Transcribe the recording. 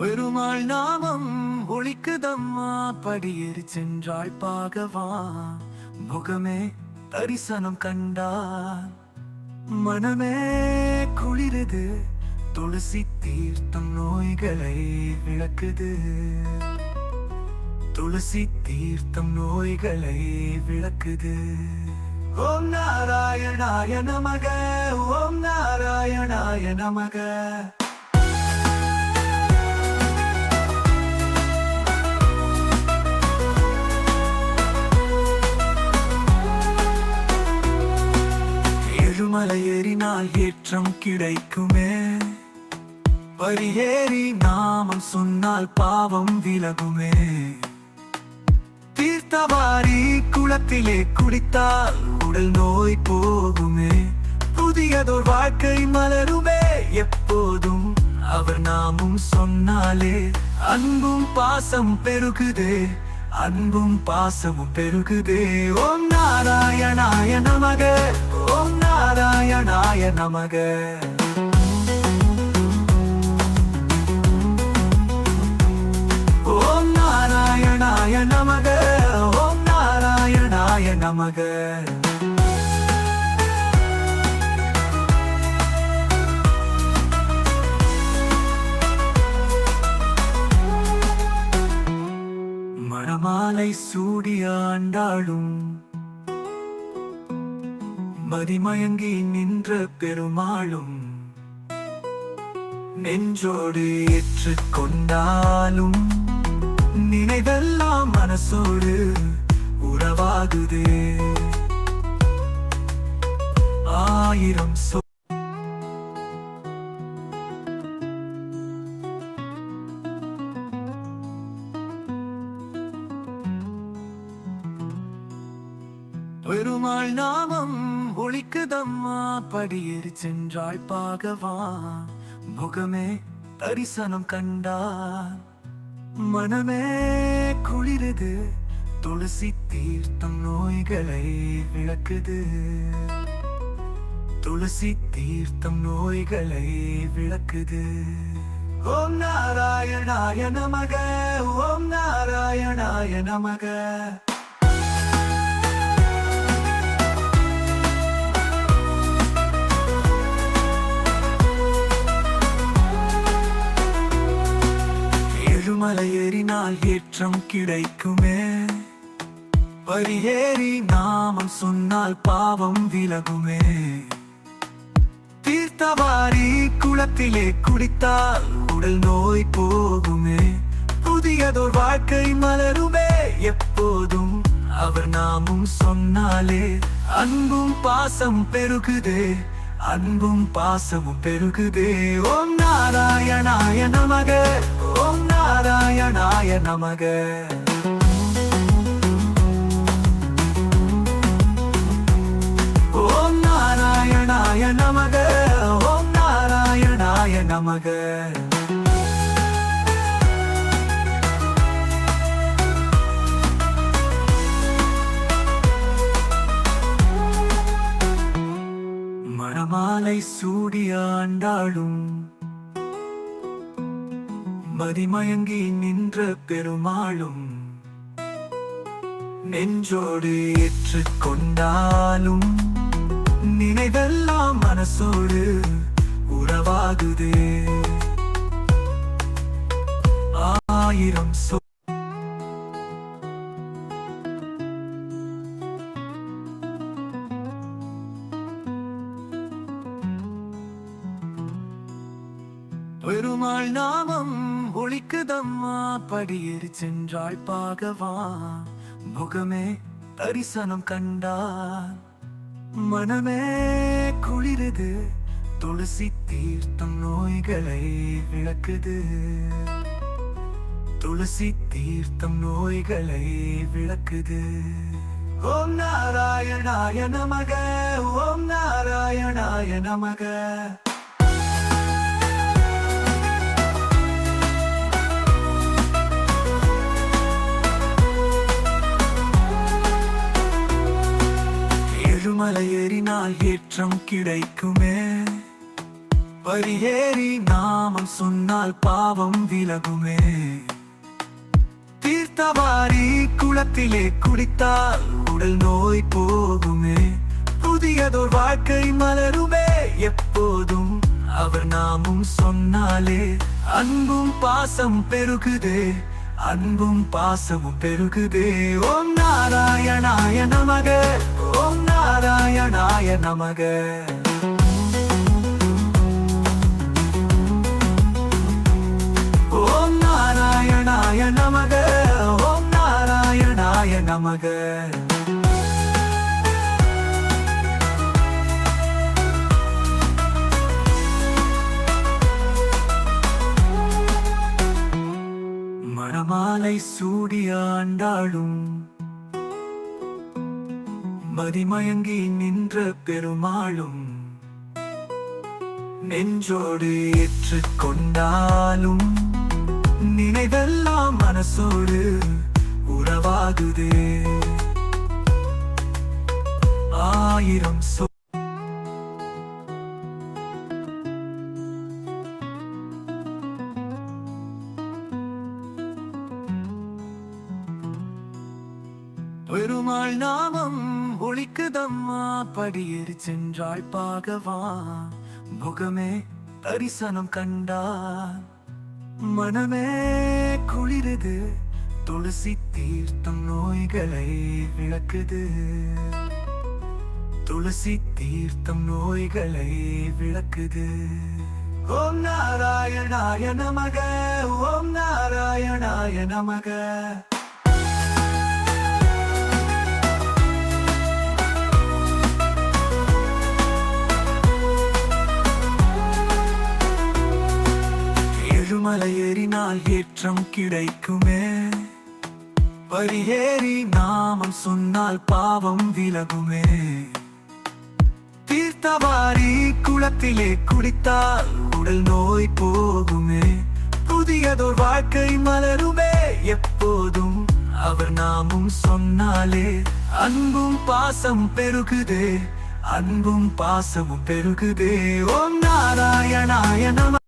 பெருமாள் நாமம் ஒழிக்குதம்மா. படியேறி சென்றாள் பாகவா. முகமே தரிசனம் கண்டான் மனமே குளிரது. துளசி தீர்த்தம் நோய்களை விளக்குது. துளசி தீர்த்தம் நோய்களை விளக்குது. ஓம் நாராயணாய நமக. ஓம் நாராயணாய நமக. ஏறினால் ஏற்றம் கிடைக்குமே. பரியேறி நாமம் சொன்னால் பாவம் விலகுமே. தீர்த்தவாரி குளத்திலே குடித்தால் உடல் நோய் போகுமே. புதியதோர் வாழ்க்கை மலருமே எப்போதும். அவர் நாமும் சொன்னாலே அன்பும் பாசம் பெருகுதே. அன்பும் பாசமும் பெருகுதே. ஓம் நாராயணாய நமக. ஓம் நாராயணாய நமக. ஓம் நாராயணாய நமக. ஓம் நாராயணாய நமக. மணமாலை சூடிய ஆண்டாளும் மதிமயங்கி நின்ற பெருமாளும் நெஞ்சோடு ஏற்றுக் கொண்டாலும் நினைவெல்லாம் மனசோடு உறவாகுது. ஆயிரம் சொ பெருமாள் நாமம் ஒழிக்குதம்மா படியேறி சென்றாள் பாகவா. முகமே தரிசனம் கண்டான் மனமே குளிரது துளசி தீர்த்தம் நோய்களை விளக்குது. துளசி தீர்த்தம் நோய்களை விளக்குது. ஓம் நாராயணாய நமக ஓம் நாராயணாய நமக. மாற்றம் கிடைக்குமே. பரியேறி நாமம் சொன்னால் பாவம் விலகுமே. தீர்த்தவாரி குளத்திலே குடித்தால் உடல் நோய் போகுமே. புதியதோர் வாழ்க்கை மலருமே எப்போதும். அவர் நாமும் சொன்னாலே அன்பும் பாசம் பெருகுதே. அன்பும் பாசமும் பெருகுதே. ஓம் நாராயணாய நமக. நாராயணாய நமக. ஓம் நாராயணாய நமக. ஓம் நாராயணாய நமக. மணமாலை சூடியாண்டாளும் மதிமயங்கி நின்ற பெருமாளும் நெஞ்சோடு ஏற்றுக் கொண்டாலும் நினைவெல்லாம் மனசோடு உறவாகுது. ஆயிரம் சொ பெருமாள் நாமம் ஒழிக்குதம்மா படியேறி சென்றாள் பாகவா. முகமே தரிசனம் கண்டார். மனமே குளிரது துளசி தீர்த்தம் நோய்களை விளக்குது. துளசி தீர்த்தம் நோய்களை விளக்குது. ஓம் நாராயணாய நமக ஓம் நாராயணாய நமக. மலையேறினால் ஏற்றம் கிடைக்குமே. பரியேறி நாமம் சொன்னால் பாவம் விலகுமே. தீர்த்தவாரி குளத்திலே குடித்தால் உடல் நோய் போகுமே. புதியதோர் வாழ்க்கை மலருமே எப்போதும். அவர் நாமும் சொன்னாலே அன்பும் பாசம் பெருகுதே. அன்பும் பாசமும் பெருகுதே. ஓம் நாராயணாய நமக. நாராயணாய நமக. ஓம் நாராயணாய நமக ஓம் நாராயணாய நமக. மணமாலை சூடியாண்டாளும் மதிமயங்கி நின்ற பெருமாளும் நெஞ்சோடு ஏற்றுக் கொண்டாலும் நினைவெல்லாம் மனசோடு உறவாகுது. ஆயிரம் சொ பெருமாள் நாமம் ஒழிக்குதம்மா. படியேறி சென்றாள் பாகவா. முகமே தரிசனம் கண்டார். மனமே குளிரது. துளசி தீர்த்தம் நோய்களை விளக்குது. துளசி தீர்த்தம் நோய்களை விளக்குது. ஓம் நாராயணாய நமக. ஓம் நாராயணாய நமக. மலையேறினால் ஏற்றம் கிடைக்குமே. பரியேறி நாமம் சொன்னால் பாவம் விலகுமே. தீர்த்தவாரி குளத்திலே குடித்தால் உடல் நோய் போகுமே. புதியதோர் வாழ்க்கை மலருமே எப்போதும். அவர் நாமும் சொன்னாலே அன்பும் பாசம் பெருகுதே. அன்பும் பாசமும் பெருகுதே. ஓம் நாராயணாய நம